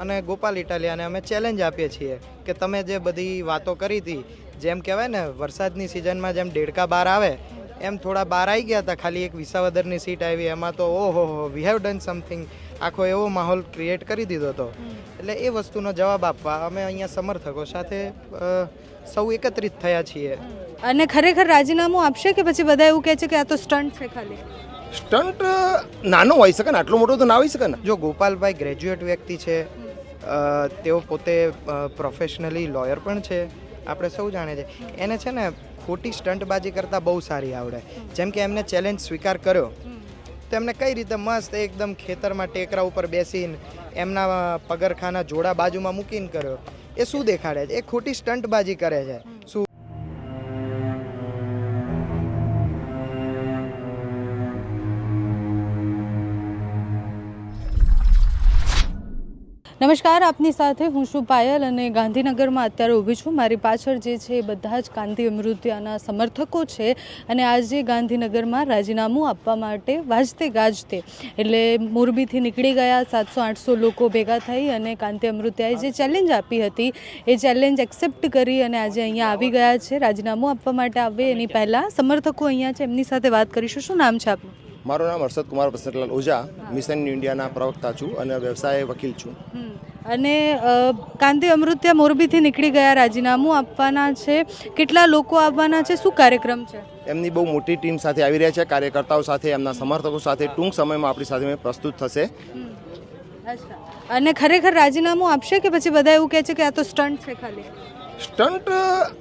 અને ગોપાલ ઇટાલિયાને અમે ચેલેન્જ આપીએ છીએ કે તમે જે બધી વાતો કરી હતી જેમ કહેવાય ને વરસાદની સિઝનમાં જેમ દેડકા બહાર આવે એમ થોડા બહાર આવી ગયા હતા ખાલી એક વિસાવદરની સીટ આવી એમાં તો ઓહો હો વી હેવ ડન સમથિંગ આખો એવો માહોલ ક્રિએટ કરી દીધો હતો. એટલે એ વસ્તુનો જવાબ આપવા અમે અહીંયા સમર્થકો સાથે સૌ એકત્રિત થયા છીએ. અને ખરેખર રાજીનામું આપશે કે પછી બધા એવું કહે છે કે આ તો સ્ટન્ટ છે ખાલી? સ્ટન્ટ નાનો હોઈ શકે ને આટલો મોટો તો ના હોઈ શકે ને? જો ગોપાલભાઈ ગ્રેજ્યુએટ વ્યક્તિ છે તેઓ પોતે પ્રોફેશનલી લોયર પણ છે. આપણે સૌ જાણે છે એને છે ને ખોટી સ્ટંટબાજી કરતાં બહુ સારી આવડે. જેમ કે એમને ચેલેન્જ સ્વીકાર કર્યો. તો એમને કઈ રીતે મસ્ત એકદમ ખેતરમાં ટેકરા ઉપર બેસીને એમના પગરખાના જોડા બાજુમાં મૂકીને કર્યો. એ શું દેખાડે છે? એ ખોટી સ્ટંટબાજી કરે છે. નમસ્કાર, આપની સાથે હું છું પાયલ અને ગાંધીનગરમાં અત્યારે ઊભી છું. મારી પાછળ જે છે એ બધા જ કાંતિ અમૃત્યાના સમર્થકો છે અને આજે ગાંધીનગરમાં રાજીનામું આપવા માટે વાજતે ગાજતે એટલે મોરબીથી નીકળી ગયા સાતસો આઠસો લોકો ભેગા થઈ અને કાંતિ અમૃત્યાએ જે ચેલેન્જ આપી હતી, એ ચેલેન્જ એક્સેપ્ટ કરી અને આજે અહીંયા આવી ગયા છે. રાજીનામું આપવા માટે આવે એની પહેલાં સમર્થકો અહીંયા છે, એમની સાથે વાત કરીશું. શું નામ છે આપનું? મારું નામ હર્ષદ કુમાર વસંતલાલ ઓઝા. મિશન ઇન્ડિયાના પ્રવક્તા છું અને વ્યવસાય વકીલ છું. અને કાંતિ અમૃત્યા મોરબીથી નીકળી ગયા રાજીનામું આપવાના છે. કેટલા લોકો આવવાના છે? શું કાર્યક્રમ છે? એમની બહુ મોટી ટીમ સાથે આવી રહ્યા છે કાર્યકર્તાઓ સાથે એમના સમર્થકો સાથે. ટૂંક સમયમાં આપણી સાથે પ્રસ્તુત થશે. અને ખરેખર રાજીનામું આપશે કે પછી બધા એવું કહે છે કે આ તો સ્ટન્ટ છે ખાલી? સ્ટન્ટ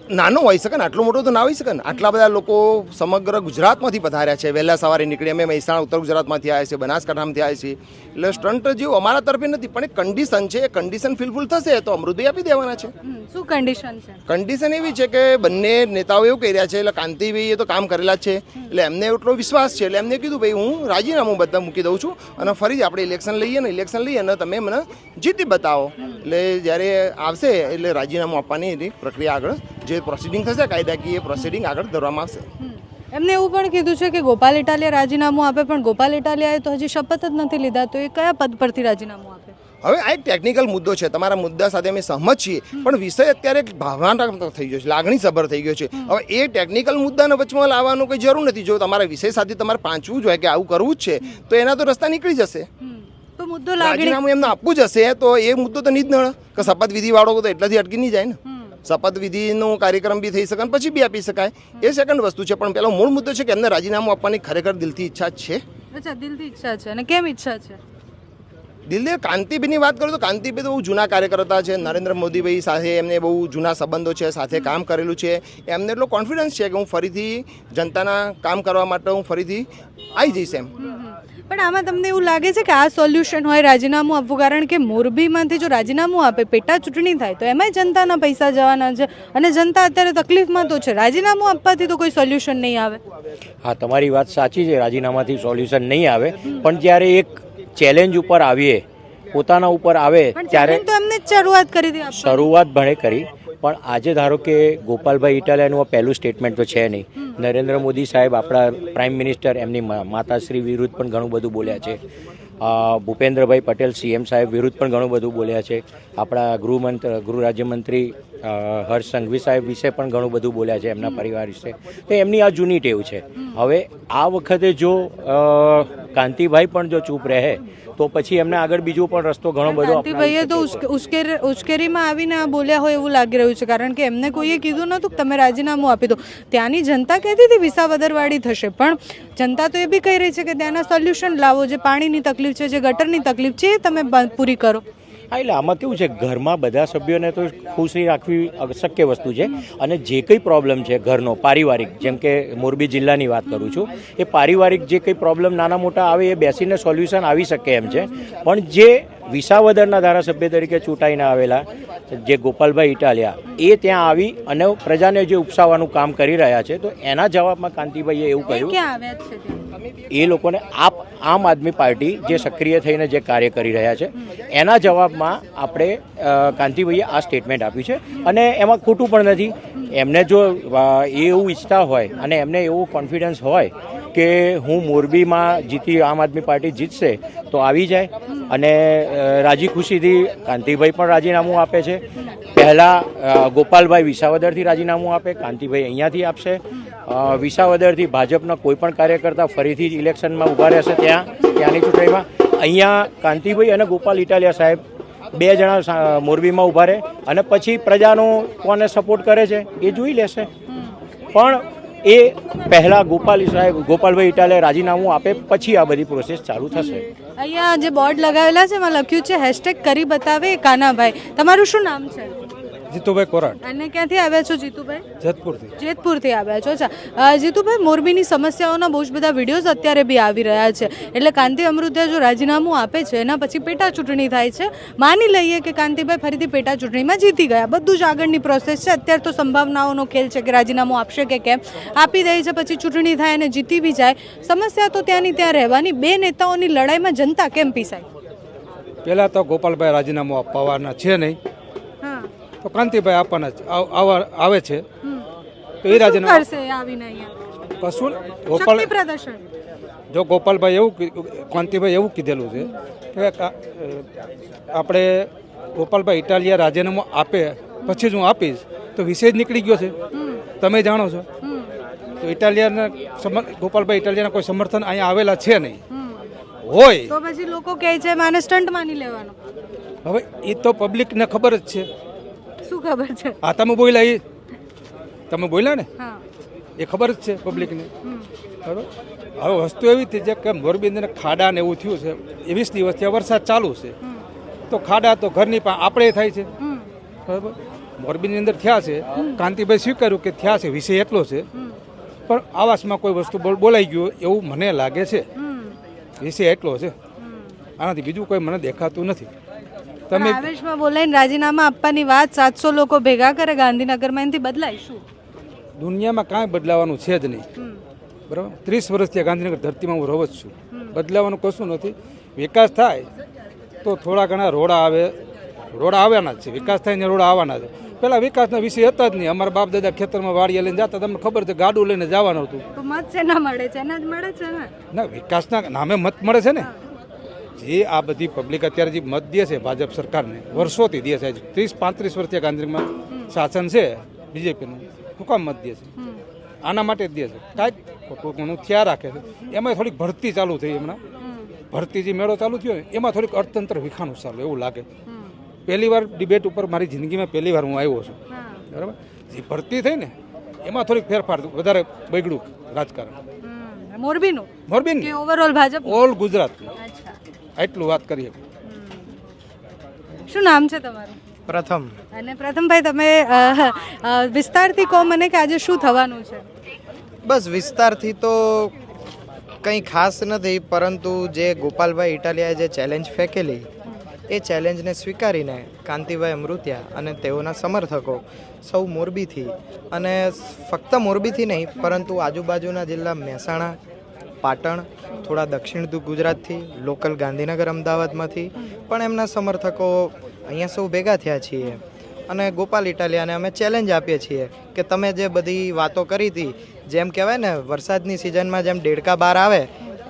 નાનો હોઈ શકે ને આટલો મોટો તો ના હોઈ શકે ને. આટલા બધા લોકો સમગ્ર ગુજરાતમાંથી પધાર્યા છે. વહેલા સવારે નીકળી અમે મહેસાણા ઉત્તર ગુજરાતમાંથી આવ્યા છે બનાસકાંઠામાંથી આવ્યા છીએ. એટલે સ્ટન્ટ જેવું અમારા તરફે નથી પણ એક કન્ડિશન છે એ કન્ડિશન ફિલફુલ થશે તો અમૃતભાઈ આપી દેવાના છે. શું કન્ડિશન છે? કન્ડિશન એવી છે કે બંને નેતાઓ એવું કહી રહ્યા છે એટલે કાંતિભાઈ એ તો કામ કરેલા જ છે. એટલે એમને એટલો વિશ્વાસ છે એટલે એમને કીધું ભાઈ હું રાજીનામું બધા મૂકી દઉં છું અને ફરી આપણે ઇલેક્શન લઈએ ને ઇલેક્શન લઈએ ને તમે મને જીતી બતાવો. એટલે જ્યારે આવશે એટલે રાજીનામું આપવાની એની પ્રક્રિયા આગળ જે પ્રોસિડિંગ થશે કાયદાકીય પ્રોસિડિંગ આગળ ધરવામાં આવશે. એમને એવું પણ કીધું છે કે ગોપાલ ઇટાલિયા રાજીનામું આપે પણ ગોપાલ ઇટાલિયાએ તો હજી શપથ જ નથી લીધા તો એ કયા પદ પરથી રાજીનામું આપે? હવે આ એક ટેકનિકલ મુદ્દો છે. તમારા મુદ્દા સાથે અમે સહમત છીએ પણ વિષય અત્યારે ભાવનાત્મક થઈ ગયો છે લાગણી સભર થઈ ગયો છે. હવે એ ટેકનિકલ મુદ્દાને વચમાં લાવવાનું કોઈ જરૂર નથી. જો તમારા વિષય સાથે તમારે પાંચવું જ હોય કે આવું કરવું જ છે તો એના તો રસ્તા નીકળી જશે. તો મુદ્દો રાજીનામું એમને આપવું જ હશે તો એ મુદ્દો તો નહીં જ નડે કે શપથવિધિ વાળો તો એટલાથી અટકી નહીં જાય ને. શપથવિધિનો કાર્યક્રમ બી થઈ શકે પછી બી આપી શકાય. એ સેકન્ડ વસ્તુ છે, પણ પેલો મૂળ મુદ્દો છે કે એમને રાજીનામું આપવાની ખરેખર દિલથી ઈચ્છા છે. અચ્છા, દિલથી ઈચ્છા છે અને કેમ ઈચ્છા છે? દિલ્હી કાંતિભાઈની વાત કરું તો કાંતિભાઈ તો બહુ જૂના કાર્યકર્તા છે. નરેન્દ્ર મોદીભાઈ સાથે એમને બહુ જૂના સંબંધો છે સાથે કામ કરેલું છે. એમને એટલો કોન્ફિડન્સ છે કે હું ફરીથી જનતાના કામ કરવા માટે હું ફરીથી આવી જઈશ એમ. પણ આમાં તમને એવું લાગે છે કે આ સોલ્યુશન હોય રાજીનામું આપવું? કારણ કે મોરબીમાંથી જો રાજીનામું આપે પેટા ચૂંટણી થાય તો એમાંય જનતાના પૈસા જવાના છે. અને જનતા અત્યારે તકલીફમાં તો છે. રાજીનામું આપવાથી તો કોઈ સોલ્યુશન નહીં આવે. હા તમારી વાત સાચી છે. રાજીનામાથી સોલ્યુશન નહીં આવે. પણ જ્યારે એક ચેલેન્જ ઉપર આવીએ પોતાના ઉપર આવે ત્યારે એમને શરૂઆત કરી શરૂઆત ભણે કરી પણ આજે ધારો કે ગોપાલભાઈ ઇટાલિયાનું આ પહેલું સ્ટેટમેન્ટ તો છે નહીં. નરેન્દ્ર મોદી સાહેબ આપણા પ્રાઇમ મિનિસ્ટર એમની માતાશ્રી વિરુદ્ધ પણ ઘણું બધું બોલ્યા છે. ભૂપેન્દ્રભાઈ પટેલ સીએમ સાહેબ વિરુદ્ધ પણ ઘણું બધું બોલ્યા છે. આપણા ગૃહમંત્ર ગૃહ રાજ્યમંત્રી હર્ષ સંઘવી સાહેબ વિશે પણ ઘણું બધું બોલ્યા છે એમના પરિવાર વિશે. તો એમની આ જૂની ટેવ છે. હવે આ વખતે જો કાંતિભાઈ પણ જો ચૂપ રહે તો પછી એમને આગળ બીજો પણ રસ્તો ઘણો બધો કાંતિભાઈએ તો ઉશ્કેરીમાં આવીને આ બોલ્યા હોય એવું લાગી રહ્યું છે. કારણ કે એમને કોઈએ કીધું નહોતું કે તમે રાજીનામું આપી દો. ત્યાંની જનતા કહેતી હતી વિસાવદરવાળી થશે. પણ જનતા તો એ બી કહી રહી છે કે ત્યાંના સોલ્યુશન લાવો. જે પાણીની તકલીફ છે જે ગટરની તકલીફ છે એ તમે પૂરી કરો. હા, એટલે આમાં કેવું છે, ઘરમાં બધા સભ્યોને તો ખુશી રાખવી શક્ય વસ્તુ છે અને જે કંઈ પ્રોબ્લેમ છે ઘરનો, પારિવારિક, જેમ કે મોરબી જિલ્લાની વાત કરું છું, એ પારિવારિક જે કંઈ પ્રોબ્લેમ નાના મોટા આવે એ બેસીને સોલ્યુશન આવી શકે એમ છે. પણ જે વિસાવદરના ધારાસભ્ય તરીકે ચૂંટાઈને આવેલા જે ગોપાલભાઈ ઇટાલિયા એ ત્યાં આવી અને પ્રજાને જે ઉપસાવવાનું કામ કરી રહ્યા છે તો એના જવાબમાં કાંતિભાઈએ એવું કહ્યું? એ લોકોને આપ આમ આદમી પાર્ટી જે સક્રિય થઈને જે કાર્ય કરી રહ્યા છે એના જવાબમાં આપણે કાંતિભાઈએ આ સ્ટેટમેન્ટ આપ્યું છે. અને એમાં ખોટું પણ નથી. એમને જો એ એવું ઈચ્છતા હોય અને એમને એવું કોન્ફિડન્સ હોય કે હું મોરબીમાં જીતી આમ આદમી પાર્ટી જીતશે તો આવી જાય. અને રાજી ખુશીથી કાંતિભાઈ પણ રાજીનામું આપે છે. પહેલાં ગોપાલભાઈ વિસાવદરથી રાજીનામું આપે કાંતિભાઈ અહીંયાથી આપશે. વિસાવદરથી ભાજપના કોઈ પણ કાર્યકર્તા ફરીથી જ ઇલેક્શનમાં ઊભા રહેશે ત્યાં ત્યાંની ચૂંટણીમાં. અહીંયા કાંતિભાઈ અને ગોપાલ ઇટાલિયા સાહેબ બે જણા મોરબીમાં ઊભા રહે અને પછી પ્રજાનો કોને સપોર્ટ કરે છે એ જોઈ લેશે. પણ એ પહેલાં ગોપાલ સાહેબ, ગોપાલભાઈ ઇટાલે રાજીનામું આપે, પછી આ બધી પ્રોસેસ ચાલુ થશે. અહીંયા જે બોર્ડ લગાવેલા છે, એમાં લખ્યું છે હેશટેગ કરી બતાવે કાનાભાઈ. તમારું શું નામ છે? જીતુભાઈ કોરાટ અને ક્યાંથી આવ્યા છો જીતુભાઈ? જેતપુરથી. જેતપુરથી આવ્યા છો અચ્છા. જીતુભાઈ મોરબીની સમસ્યાઓના બહુ જ બધા વિડીયોઝ અત્યારે બી આવી રહ્યા છે. એટલે કાંતિ અમૃતિયા જો રાજીનામું આપે છે એના પછી પેટા ચૂંટણી થાય છે. માની લઈએ કે કાંતિભાઈ ફરીથી પેટા ચૂંટણીમાં જીતી ગયા. બધું જ આગળની પ્રોસેસ છે. અત્યારે તો સંભાવનાઓનો ખેલ છે કે રાજીનામું આપશે કે કેમ. આપી દે છે પછી ચૂંટણી થાય અને જીતી બી જાય. સમસ્યા તો ત્યાંની ત્યાં રહેવાની. બે નેતાઓની લડાઈમાં જનતા કેમ પીસાય? પહેલાં તો ગોપાલભાઈ રાજીનામું આપવાના છે નહીં. તો કાંતિભાઈ આપવાના જ આવ- છે. તો એ અહીંયા? કશું ગોપાલ પ્રદર્શન. જો ગોપાલભાઈ એવું કાંતિભાઈ એવું કીધેલું છે કે આપણે ગોપાલભાઈ ઇટાલિયા રાજીનામું આપે પછી જ હું આપીશ તો વિષય જ નીકળી ગયો છે. તમે જાણો છો. તો ઇટાલિયાના સમર્થ ગોપાલભાઈ ઇટાલિયાના કોઈ સમર્થન અહીંયા આવેલા છે નહીં. હોય. તો પછી લોકો કહે છે માને સ્ટન્ટ માની લેવાનો. હવે એ તો પબ્લિકને ખબર જ છે. શું ખબર છે? આ તમે બોલ્યા એ? તમે બોલ્યા ને? એ ખબર જ છે પબ્લિકને. બરાબર? હવે વસ્તુ એવી હતી જે કે મોરબીની ખાડા ને એવું થયું છે. એ વીસ દિવસથી વરસાદ ચાલુ છે. તો ખાડા તો ઘરની પણ આપણે થાય છે. બરાબર? મોરબીની અંદર થયા છે. કાંતિભાઈ સ્વીકાર્યું કે થયા છે વિષય એટલો છે. પણ આવાસમાં કોઈ વસ્તુ બોલાઈ ગયું એવું મને લાગે છે. વિષય એટલો છે. આનાથી બીજું કોઈ મને દેખાતું નથી. તમે આવેશમાં બોલાઈને રાજીનામા આપવાની વાત સાતસો લોકો ભેગા કરે ગાંધીનગરમાં એનાથી બદલાય શું દુનિયામાં કાંઈ બદલાવાનું છે જ નહીં. બરાબર? ત્રીસ વર્ષથી ગાંધીનગર ધરતીમાં હું રહું જ છું. બદલાવાનું કશું નથી. વિકાસ થાય તો થોડા ઘણા રોડા આવે. રોડા આવવાના જ છે. વિકાસ થાય ને રોડા આવવાના છે પેલા વિકાસના વિષય હતા જ નહીં. અમારા બાપ દાદા ખેતરમાં વાડીએ લઈને જતા. તમને ખબર છે ગાડું લઈને જવાનું હતું. મત છે ના મળે છે? એના મળે છે ને? ના વિકાસના નામે મત મળે છે ને. જે આ બધી પબ્લિક અત્યારે જે મત દે છે ભાજપ સરકારને વર્ષોથી દે છે. ત્રીસ પાંત્રીસ વર્ષથી ગાંધીનગરમાં શાસન છે બીજેપીનું. શું કામ મત દે છે? આના માટે જ દે છે. કાંઈક ખોટું ઘણું થયા રાખે છે. એમાં થોડીક ભરતી ચાલુ થઈ હમણાં. ભરતી જે મેળો ચાલુ થયો એમાં થોડીક અર્થતંત્ર વિખાનું ચાલુ એવું લાગે. પહેલી વાર ડિબેટ ઉપર મારી જિંદગીમાં પહેલી વાર હું આવ્યો છું. બરાબર? જે ભરતી થઈ ને એમાં થોડીક ફેરફાર વધારે બગડ્યું રાજકારણ. મોરબીનું? મોરબીન. ઓવરઓલ ભાજપ ઓલ ગુજરાતનું. એટલું વાત કરીએ. શું નામ છે તમારું? પ્રથમ. અને પ્રથમભાઈ તમે વિસ્તારથી કહો મને કે આજે શું થવાનું છે? બસ વિસ્તારથી તો કંઈ ખાસ નથી પરંતુ જે ગોપાલભાઈ ઇટાલિયાએ જે ચેલેન્જ ફેંકેલી એ ચેલેન્જને સ્વીકારીને કાંતિભાઈ અમૃત્યા અને તેઓના સમર્થકો સૌ મોરબીથી. અને ફક્ત મોરબીથી નહીં પરંતુ આજુબાજુના જિલ્લા મહેસાણા પાટણ, થોડા દક્ષિણ ગુજરાતથી, લોકલ ગાંધીનગર અમદાવાદમાંથી, પણ એમના સમર્થકો અહીંયા સૌ ભેગા થયા છીએ. અને ગોપાલ ઇટાલિયાને અમે ચેલેન્જ આપીએ છીએ કે તમે જે બધી વાતો કરી હતી, જેમ કહેવાય ને, વરસાદની સિઝનમાં જેમ ડેડકા બહાર આવે,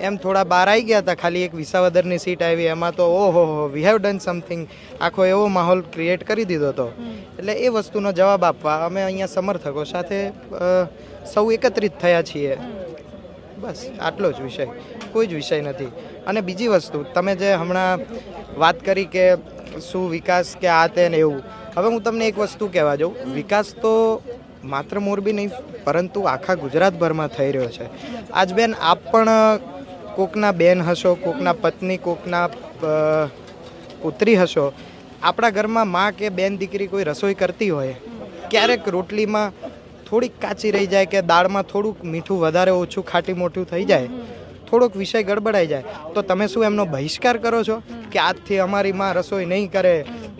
એમ થોડા બહાર આવી ગયા હતા, ખાલી એક વિસાવદરની સીટ આવી, એમાં તો ઓહો હો વી હેવ ડન સમથિંગ આખો એવો માહોલ ક્રિએટ કરી દીધો હતો. એટલે એ વસ્તુનો જવાબ આપવા અમે અહીંયા સમર્થકો સાથે સૌ એકત્રિત થયા છીએ. બસ, આટલો જ વિષય. કોઈ જ વિષય નથી. અને બીજી વસ્તુ, તમે જે હમણાં વાત કરી કે શું વિકાસ કે આ તે ને એવું, હવે હું તમને એક વસ્તુ કહેવા જાઉં. વિકાસ તો માત્ર મોરબી નહીં, પરંતુ આખા ગુજરાતભરમાં થઈ રહ્યો છે. આજ બેન, આપ પણ કોકના બેન હશો, કોકના પત્ની, કોકના પુત્રી હશો. આપણા ઘરમાં માં કે બેન દીકરી કોઈ રસોઈ કરતી હોય, ક્યારેક રોટલીમાં થોડીક કાચી રહી જાય કે દાળમાં થોડુંક મીઠું વધારે ઓછું ખાટી મોટું થઈ જાય થોડોક વિષય ગડબડાઈ જાય તો તમે શું એમનો બહિષ્કાર કરો છો? કે આજથી અમારી માં રસોઈ નહીં કરે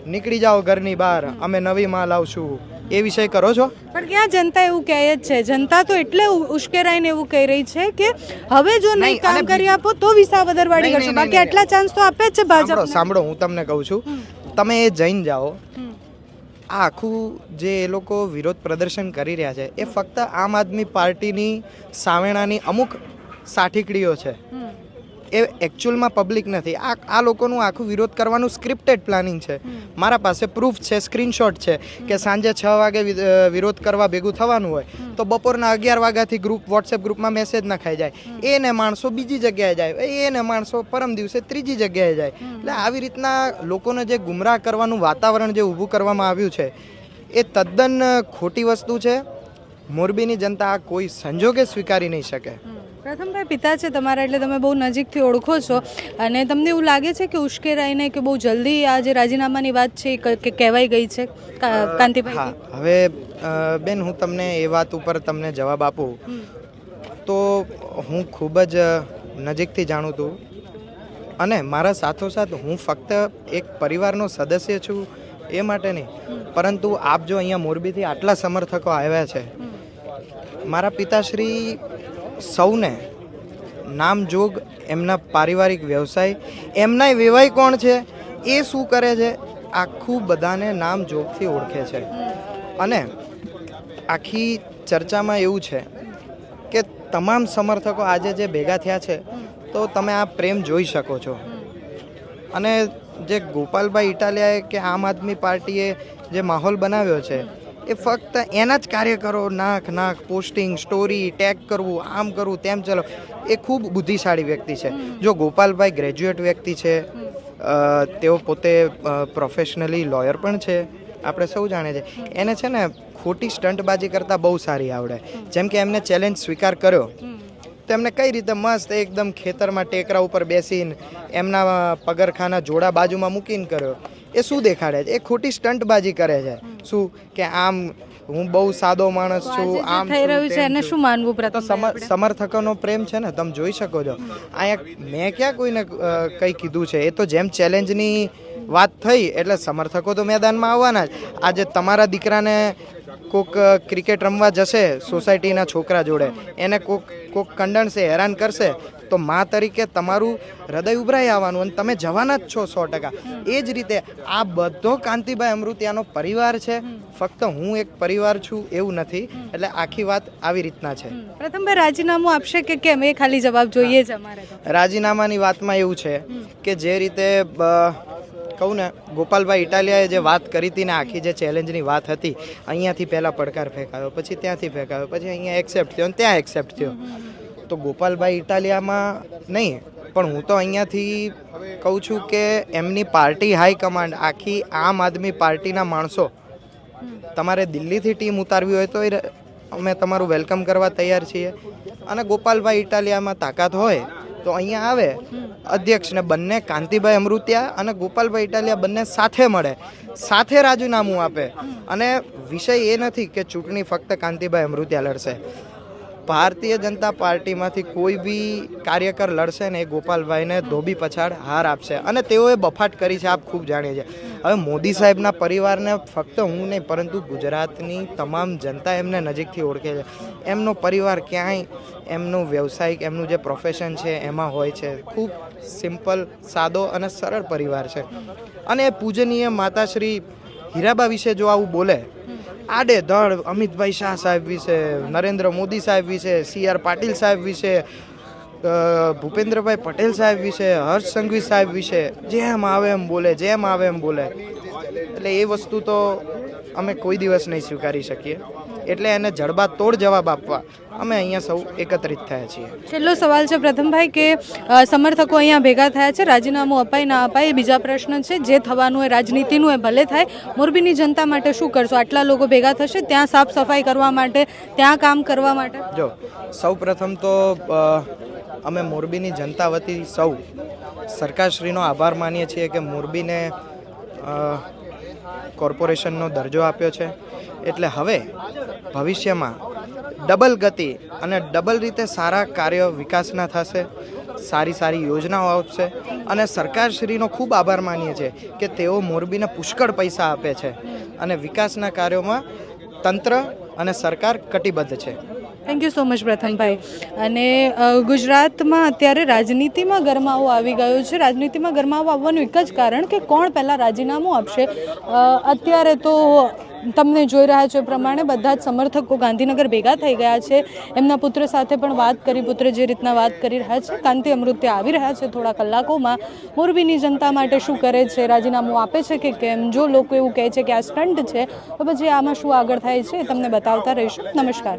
નીકળી જાઓ ઘરની બહાર અમે નવી માં લાવશું એ વિષય કરો છો? પણ ક્યાં જનતા એવું કહે જ છે? જનતા તો એટલે ઉશ્કેરાઈને એવું કહી રહી છે કે હવે જો નહીં કામ કરી આપો તો વિસા વધારવાડી કરશો. બાકી આટલા ચાન્સ તો આપે જ છે ભાજપ સાંભળો હું તમને કહું છું તમે એ જઈને જાઓ આ આખું જે એ લોકો વિરોધ પ્રદર્શન કરી રહ્યા છે એ ફક્ત આમ આદમી પાર્ટીની સાવેણાની અમુક સાઠીકડીઓ છે. એ એકચ્યુઅલમાં પબ્લિક નથી. આ આ લોકોનું આખું વિરોધ કરવાનું સ્ક્રિપ્ટેડ પ્લાનિંગ છે. મારા પાસે પ્રૂફ છે સ્ક્રીનશોટ છે કે સાંજે છ વાગે વિરોધ કરવા ભેગું થવાનું હોય. તો બપોરના અગિયાર વાગ્યાથી ગ્રુપ વોટ્સએપ ગ્રુપમાં મેસેજ નખાઈ જાય. એને માણસો બીજી જગ્યાએ જાય. એને માણસો પરમ દિવસે ત્રીજી જગ્યાએ જાય. એટલે આવી રીતના લોકોને જે ગુમરાહ કરવાનું વાતાવરણ જે ઊભું કરવામાં આવ્યું છે એ તદ્દન ખોટી વસ્તુ છે. મોરબીની જનતા આ કોઈ સંજોગે સ્વીકારી નહીં શકે. પ્રથમભાઈ પિતા છે તમારા એટલે તમે બહુ નજીકથી ઓળખો છો. અને તમને એવું લાગે છે કે ઉશ્કેરાઈને કે બહુ જલ્દી આ જે રાજીનામાની વાત છે કે કહેવાઈ ગઈ છે? કાંતિભાઈ? હવે બેન હું તમને એ વાત ઉપર તમને જવાબ આપું. તો હું ખૂબ જ નજીકથી જાણું છું. અને મારા સાથોસાથ હું ફક્ત એક પરિવારનો સદસ્ય છું એ માટે નહીં. પરંતુ આપ જો અહીંયા મોરબીથી આટલા સમર્થકો આવ્યા છે. મારા પિતાશ્રી સૌને નામજોગ એમના પારિવારિક વ્યવસાય એમનાય વેવાય કોણ છે, એ શું કરે છે, આખું બધાને નામજોગથી ઓળખે છે. અને આખી ચર્ચામાં એવું છે કે તમામ સમર્થકો આજે જે ભેગા થયા છે, તો તમે આ પ્રેમ જોઈ શકો છો. અને જે ગોપાલભાઈ ઇટાલિયાએ કે આમ આદમી પાર્ટીએ જે માહોલ બનાવ્યો છે એ ફક્ત એના જ કાર્યકરો નાખ નાખ પોસ્ટિંગ સ્ટોરી ટેગ કરવું આમ કરવું તેમ ચલો. એ ખૂબ બુદ્ધિશાળી વ્યક્તિ છે. જો ગોપાલભાઈ ગ્રેજ્યુએટ વ્યક્તિ છે તેઓ પોતે પ્રોફેશનલી લોયર પણ છે. આપણે સૌ જાણે છે એને છે ને ખોટી સ્ટંટબાજી કરતાં બહુ સારી આવડે. જેમ કે એમને ચેલેન્જ સ્વીકાર કર્યો. તો એમને કઈ રીતે મસ્ત એકદમ ખેતરમાં ટેકરા ઉપર બેસીને એમના પગરખાના જોડા બાજુમાં મૂકીને કર્યો. એ શું દેખાડે છે? એ ખોટી સ્ટંટબાજી કરે છે. શું કે આમ હું બહુ સાદો માણસ છું આમ થઈ રહ્યું છે એને શું માનવું પ્રથમ સમર્થકોનો પ્રેમ છે ને તમે જોઈ શકો છો. અહીંયા મેં ક્યાં કોઈને કંઈ કીધું છે? એ તો જેમ ચેલેન્જની વાત થઈ એટલે સમર્થકો તો મેદાનમાં આવવાના જ. આજે તમારા દીકરાને કોક ક્રિકેટ રમવા જશે સોસાયટીના છોકરા જોડે. એને કોક કોક કંડણશે હેરાન કરશે તો મા તરીકે તમારું હૃદય ઉભરાઈ આવવાનું અને તમે જવાના જ છો સો ટકા. એ જ રીતે આ બધો કાંતિભાઈ અમૃતિયાનો પરિવાર છે. ફક્ત હું એક પરિવાર છું એવું નથી. એટલે આખી વાત આવી રીતના છે. પ્રથમભાઈ રાજીનામું આપશે કે કેમ? એ ખાલી જવાબ જોઈએ જ અમારે રાજીનામાની વાતમાં એવું છે કે જે રીતે કહું ને ગોપાલભાઈ ઇટાલિયાએ જે વાત કરી હતી ને આખી જે ચેલેન્જની વાત હતી અહીંયાથી પહેલાં પડકાર ફેંકાયો પછી ત્યાંથી ફેંકાયો પછી અહીંયા એક્સેપ્ટ થયો અને ત્યાં એક્સેપ્ટ થયો. તો ગોપાલભાઈ ઇટાલિયામાં નહીં, પણ હું તો અહીંયાથી કહું છું કે એમની પાર્ટી હાઈ કમાન્ડ આખી આમ આદમી પાર્ટીના માણસો. તમારે દિલ્હીથી ટીમ ઉતારવી હોય તો એ અમે તમારું વેલકમ કરવા તૈયાર છીએ. અને ગોપાલભાઈ ઇટાલિયામાં તાકાત હોય તો અહીંયા આવે. અધ્યક્ષને બંને કાંતિભાઈ અમૃતિયા અને ગોપાલભાઈ ઇટાલિયા બંને સાથે મળે. સાથે રાજીનામું આપે. અને વિષય એ નથી કે ચૂંટણી ફક્ત કાંતિભાઈ અમૃતિયા લડશે. ભારતીય જનતા પાર્ટીમાંથી કોઈ બી કાર્યકર લડશે ને એ ગોપાલભાઈને ધોબી પછાડ હાર આપશે. અને તેઓએ બફાટ કરી છે, આપ ખૂબ જાણીએ છીએ. હવે મોદી સાહેબના પરિવારને ફક્ત હું નહીં, પરંતુ ગુજરાતની તમામ જનતા એમને નજીકથી ઓળખે છે. એમનો પરિવાર ક્યાંય, એમનું વ્યવસાયિક, એમનું જે પ્રોફેશન છે, એમાં હોય છે. ખૂબ સિમ્પલ સાદો અને સરળ પરિવાર છે. અને એ પૂજનીય માતાશ્રી હીરાબા વિશે જો આવું બોલે આડે ધડ અમિતભાઈ શાહ સાહેબ વિશે, નરેન્દ્ર મોદી સાહેબ વિશે, સી આર પાટીલ સાહેબ વિશે ભૂપેન્દ્રભાઈ પટેલ સાહેબ વિશે, હર્ષ સંઘવી સાહેબ વિશે, જેમ આવે એમ બોલે, જેમ આવે એમ બોલે. એટલે એ વસ્તુ તો અમે કોઈ દિવસ નહીં સ્વીકારી શકીએ. એટલે એને જડબા તોડ જવાબ આપવા અમે અહીંયા સૌ એકત્રિત થયા છીએ. છેલ્લો સવાલ છે પ્રથમભાઈ કે સમર્થકો અહીંયા ભેગા થયા છે રાજીનામું અપાય ના અપાય એ બીજા પ્રશ્ન છે. જે થવાનું હોય રાજનીતિનું એ ભલે થાય. મોરબીની જનતા માટે શું કરશો? આટલા લોકો ભેગા થશે ત્યાં સાફ સફાઈ કરવા માટે ત્યાં કામ કરવા માટે? જો સૌ પ્રથમ તો અમે મોરબીની જનતા વતી સૌ સરકારશ્રીનો આભાર માનીએ છીએ કે મોરબીને કોર્પોરેશનનો દરજ્જો આપ્યો છે. એટલે હવે ભવિષ્યમાં ડબલ ગતિ અને ડબલ રીતે સારા કાર્ય વિકાસના થશે, સારી સારી યોજનાઓ આવશે અને સરકારશ્રીનો ખૂબ આભાર માનીએ છીએ કે તેઓ મોરબીને પુષ્કળ પૈસા આપે છે અને વિકાસના કાર્યોમાં તંત્ર અને સરકાર કટિબદ્ધ છે. થેન્ક યુ સો મચ પ્રથમભાઈ. અને ગુજરાતમાં અત્યારે રાજનીતિમાં ગરમાવો આવી ગયો છે. રાજનીતિમાં ગરમાવો આવવાનું એક જ કારણ કે કોણ પહેલાં રાજીનામું આપશે? અત્યારે તો તમને જોઈ રહ્યા છો એ પ્રમાણે બધા જ સમર્થકો ગાંધીનગર ભેગા થઈ ગયા છે. એમના પુત્ર સાથે પણ વાત કરી, પુત્ર જે રીતના વાત કરી રહ્યા છે. કાંતિ અમૃત્ય આવી રહ્યા છે થોડા કલાકોમાં. મોરબીની જનતા માટે શું કરે છે? રાજીનામું આપે છે કે કેમ? જો લોકો એવું કહે છે કે આ સ્ટન્ટ છે, તો પછી આમાં શું આગળ થાય છે તમને બતાવતા રહીશું. નમસ્કાર.